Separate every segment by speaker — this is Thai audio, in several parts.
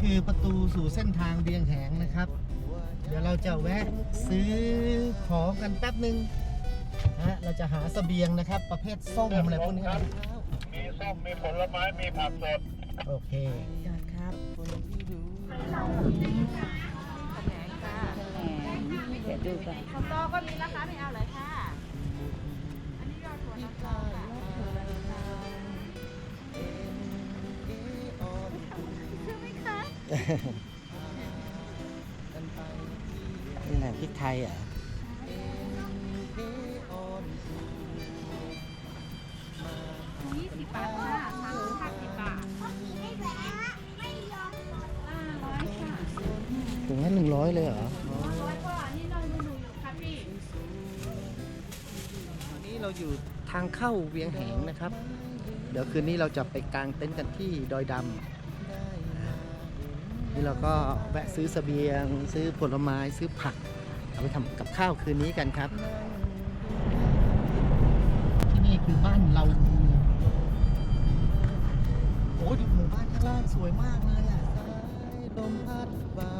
Speaker 1: คือประตูสู่เส้นทางเบียงแหงนะครับ เดี๋ยวเราจะแวะซื้อของกันแป๊บหนึ่งนะฮะเราจะหาเสบียงนะครับ ประเภทส้มอะไรพวกนี้นะ
Speaker 2: มีส้มมีผลไม้มีผักสด
Speaker 1: โอเค
Speaker 3: ยอดครับ
Speaker 4: เดี๋ยวดูก่อน
Speaker 5: ข้าวต้อก็มีราคาไม่เอาเลยค่ะ อันนี้ยอดถั่วน้ำตา
Speaker 1: นี่แหละพริกไทยอะ
Speaker 5: ยี่สิบบาทค่ะทางห้าสิบบาทอ่าร้อยค่ะ
Speaker 1: ถุงละหนึ่งร้อยเลยเหรอ
Speaker 5: ร้อยกว่านี่เราดูอยู่ค่ะพี่
Speaker 1: ตอนนี้เราอยู่ทางเข้าเวียงแหงนะครับ เดี๋ยวคืนนี้เราจะไปกางเต็นท์กันที่ดอยดำ นี่เราก็แวะซื้อสเสบียง ซื้อผลไม้ซื้อผัก เอาไปทำกับข้าวคืนนี้กันครับ ที่นี่คือบ้านเราโอ้ยดูหมู่บ้านข้างล่างสวยมากเลยอะ
Speaker 6: ลมพัดเบา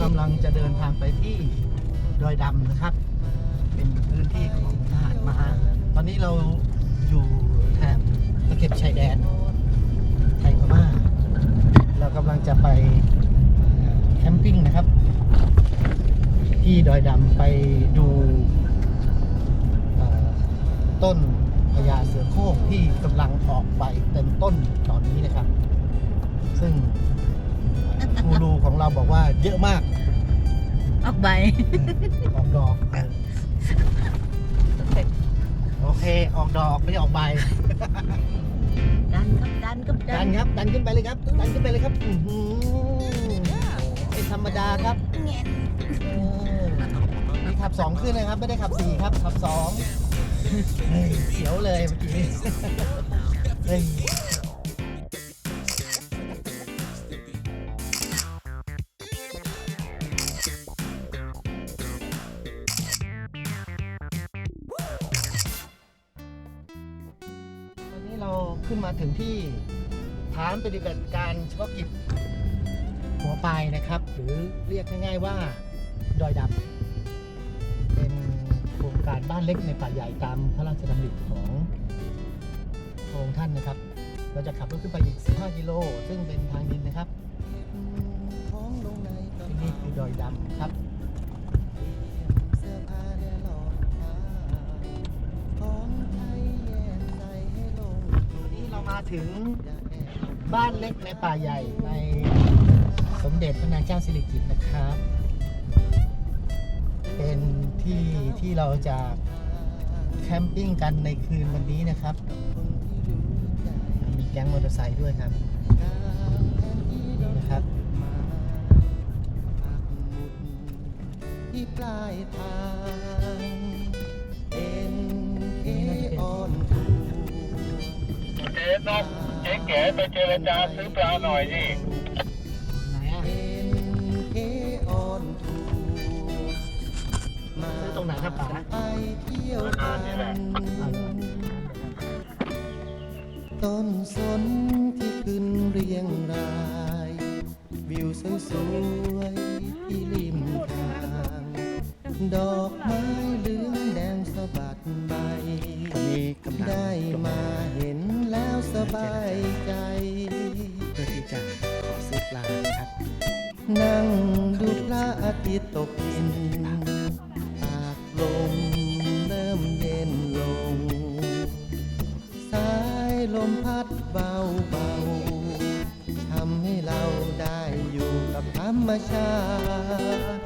Speaker 6: กำ
Speaker 1: ลังจะเดินทางไปที่ดอยดำนะครับ เป็นพื้นที่ของทหารมา ตอนนี้เราอยู่แถบตะเข็บชายแดน ไทยพม่า เรากำลังจะไปแคมปิ้งนะครับ ที่ดอยดำไปดูต้นพญาเสือโคร่งที่กำลังออกใบเต็มต้นตอนนี้นะครับ ซึ่ง ของเราบอกว่าเยอะมาก
Speaker 3: ออกใบ
Speaker 1: ออกดอก โอเค ออกดอกไม่ใช่ออกใบ
Speaker 3: ดันครับดันครับ
Speaker 1: ดันครับ ดันขึ้นไปเลยครับ ดันขึ้นไปเลยครับอื้อหือเป็นธรรมดาครับเออมีขับสองขึ้นนะครับ ไม่ได้ขับสี่ครับ ขับสองเฮ้ยเสียวเลยเมื่อกี้นี้เฮ้ย ปฏิบัติการเฉพาะกิจหัวปลายนะครับ หรือเรียกง่าย ๆว่าดอยดำเป็นโครงการบ้านเล็กในป่าใหญ่ตามพระราชดำริของพระองค์ท่านนะครับ เราจะขับรถขึ้นไปอีก 15 กิโล ซึ่งเป็นทางดินนะครับ
Speaker 6: ของลงในกระ
Speaker 1: ที่นี่คือดอยดำครับ
Speaker 6: เสื้อผ้าและรองเท้าของไทยแยกใส่ให้ลง
Speaker 1: วันนี้เรามาถึง
Speaker 6: อย่าแอ บ้า
Speaker 1: นเล็กในป่าใหญ่ในสมเด็จพระนางเจ้าสิริกิติ์นะครับ เป็นที่ที่เราจะแคมปิ้งกันในคืนวันนี้นะครับ มีแก๊งมอเตอร์ไซค์ด้วยครับนี่นะครับ
Speaker 6: ที่ปลายทางเป็นเอออนทัวร์
Speaker 2: เจ๊น เจ๊แก๋ไปเจรจาซื้อปลาหน่อยดิ
Speaker 1: ไหนอะ
Speaker 6: เป็นเอออนทัวร์มา
Speaker 1: ซื้อตรงไหนครับป๋า
Speaker 6: ไปเที่ยวกันต้นสนที่ขึ้นเรียงราย วิวสวยๆที่ริมทางดอก มชา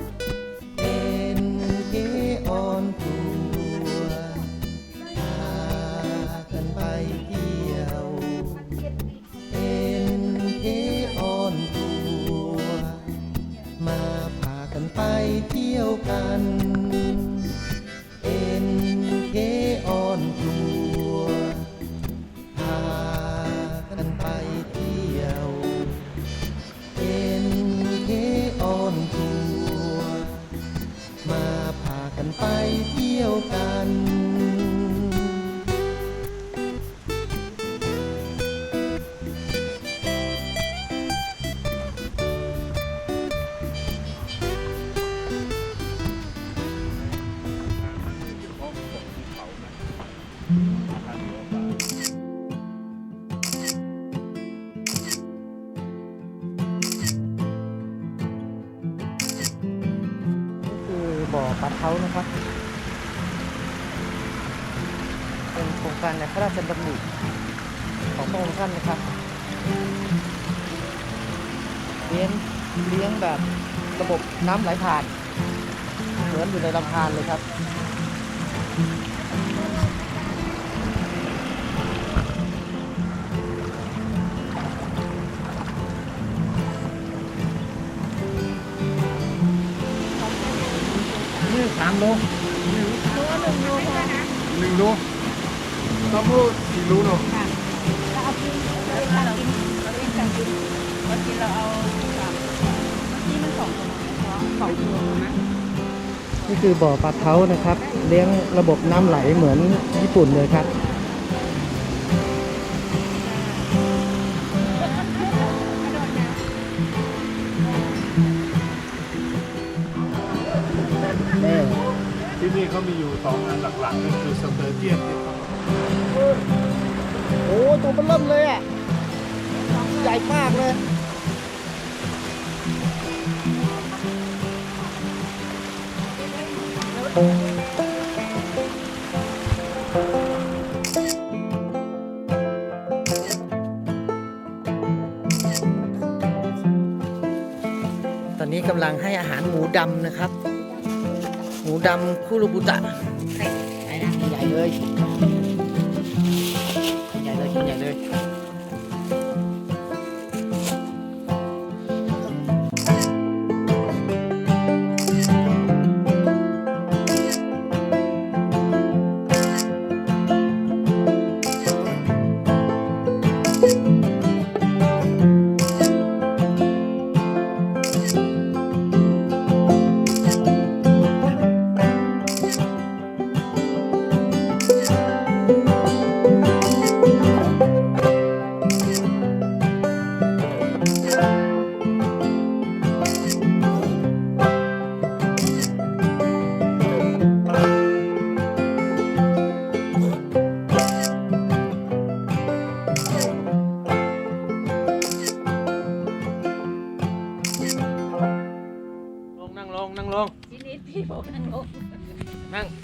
Speaker 6: นะ
Speaker 4: ครับเป็นโครงการในพระราชดำริของพระองค์ท่านนะครับ เลี้ยงเลี้ยงแบบระบบน้ำไหลผ่านเหมือนอยู่ในลำธารเลยครับ นี่สามโล
Speaker 2: หนึ่งรูต้องพูดสี่รูเนาะ
Speaker 5: เราเอากินเราเอากินเราเองกันกินเมื่อกี้เราเอาสามเมื่อกี้มันสองตัวสองตัวนะ
Speaker 4: นี่คือบ่อปลาเท้านะครับ เลี้ยงระบบน้ำไหลเหมือนญี่ปุ่นเลยครับ
Speaker 2: ที่นี่เขามีอยู่สองอันหลักๆก็คือสเตอร์เจียน
Speaker 4: โอ้ตัวมันเริ่มเลยอะ ใหญ่มากเลยตอนนี้กำลังให้อาหารหมูดำนะครับ หมูดำคุรุบุตะ
Speaker 3: ไปนะ
Speaker 4: ใหญ่เลย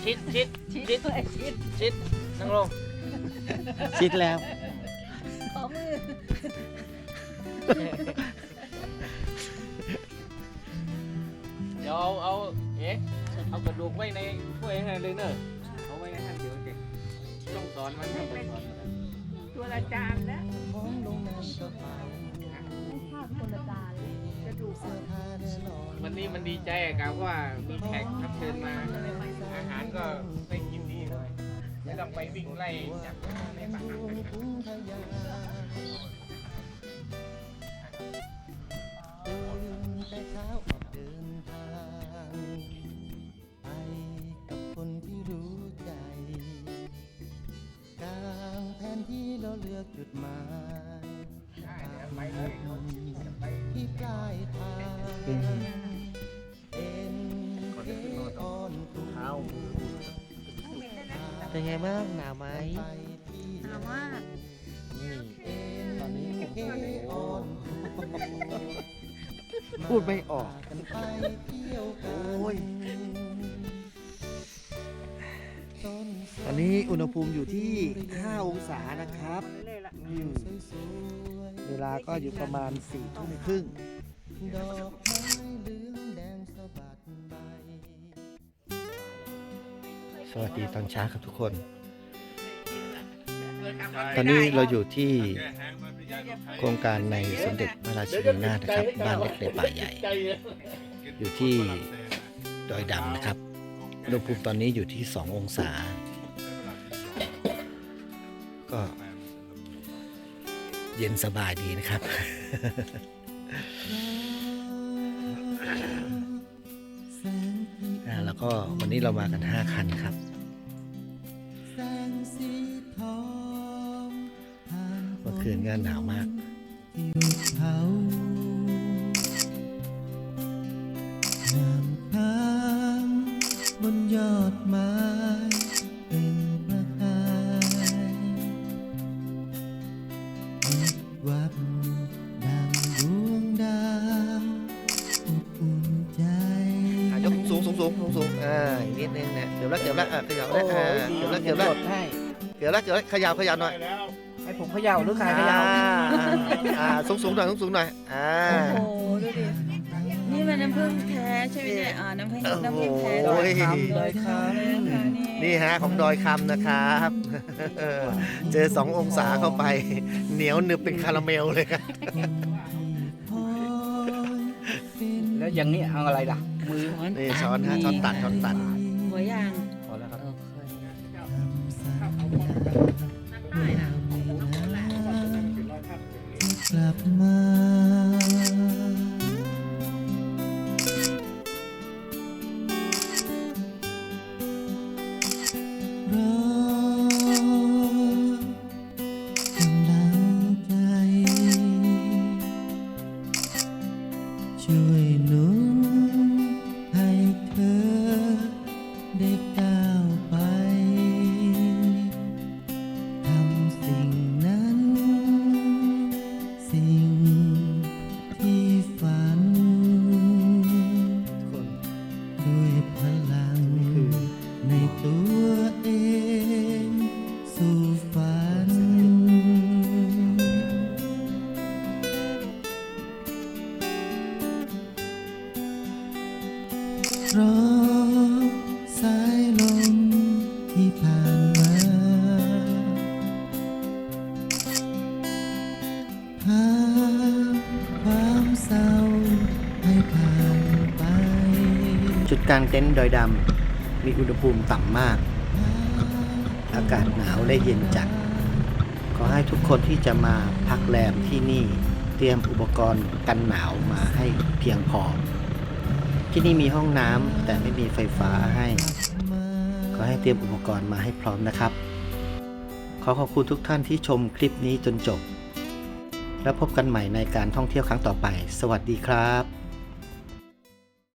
Speaker 7: ชิดชิด
Speaker 5: ชิด
Speaker 7: ชิด
Speaker 5: เลยชิด
Speaker 7: ชิดนั่งลง
Speaker 4: ชิดแล้ว
Speaker 5: ขอมือ
Speaker 7: เดี๋ยวเอาเอาเอ๊ะเอากระดูกไว้ในถ้วยให้เลยเนอะเอาไว้ในท่านเดี๋ยวเด็กต้องสอนมันต้องสอนมัน
Speaker 5: ตัวละจานแล้วข้าวคนละจานเลยกระดูก
Speaker 7: วันนี้มันดีใจอะครับว่ามีแขกรับเชิญมา อาหารก็ได้กินดีเลยไม่ต้องไปวิ่งไล่จับในป่า
Speaker 6: แต่เช้าออกเดินทางไปกับคนที่รู้ใจกลางแผนที่เราเลือกจุดหมายที่ เป็น
Speaker 4: ไงบ้างหนาวไหม
Speaker 6: ไปที่
Speaker 3: หนาวมาก
Speaker 4: นี่
Speaker 6: ตอนนี้เอออน
Speaker 4: พูดไม่ออก
Speaker 6: กันไปเที่ยวกัน
Speaker 4: โอ้ยตอนนี้อุณหภูมิอยู่ที่ 5 องศานะครับอืมเวลาก็อยู่ประมาณ4ทุ่มครึ่ง
Speaker 6: ส
Speaker 4: วัสดีตอนเช้าครับทุกคน ตอนนี้เราอยู่ที่โครงการในสมเด็จพระราชินีนาถนะครับ บ้านเล็กในป่าใหญ่ อยู่ที่ดอยดำนะครับอุณหภูมิตอนนี้อยู่ที่ 2 องศา ก็เย็นสบายดีนะครับ ก็วันนี้เรามากัน 5 คันครับ เมื่อคืนก็หนาวมาก
Speaker 6: น้ำค้างบนยอดไม้ กือบ
Speaker 4: แล้วเกือบแล้วอะเขยับแล้วอ่าเกือบแล้วเกือบแล้ว
Speaker 8: กดให้
Speaker 4: เกือบแล้วเกือบแล้วเขยับเขยับหน่อย
Speaker 9: ได้แล้ว
Speaker 8: ให้ผมเขย่าหรือใครเขย่า
Speaker 4: อ่าอ่าสูงสูงหน่อยสูงสูงหน่อยอ่า
Speaker 3: โอ้โหดูดิ นี่มันน้ำผึ้งแท้ใช่ไหมเนี่ยอ่าน้ำผึ้งน้ำผึ้งแท้
Speaker 4: โอ้ย
Speaker 3: ดอยคำเลยนะคะ
Speaker 4: นี่ฮะของดอยคำนะครับ เจอสององศาเข้าไป เหนียวหนึบเป็นคาราเมลเลยครับ
Speaker 8: แล้วอย่างนี้เอาอะไรล่ะ มือ
Speaker 4: นี่ช้อนฮะช้อนตัดช้อนตัด
Speaker 3: หัวย่าง
Speaker 8: พอแล้วครับ
Speaker 6: โอเค
Speaker 10: รอสายลมที่ผ่านมา พาความเศร้าให้ผ่านไป
Speaker 4: จุดกลางเต็นท์ดอยดำมีอุณหภูมิต่ำมาก อากาศหนาวและเย็นจัด ขอให้ทุกคนที่จะมาพักแรมที่นี่ เตรียมอุปกรณ์กันหนาวมาให้เพียงพอ ที่นี่มีห้องน้ำแต่ไม่มีไฟฟ้าให้ขอให้เตรียมอุปกรณ์มาให้พร้อมนะครับ ขอขอบคุณทุกท่านที่ชมคลิปนี้จนจบ แล้วพบกันใหม่ในการท่องเที่ยวครั้งต่อไป สวัสดีครับ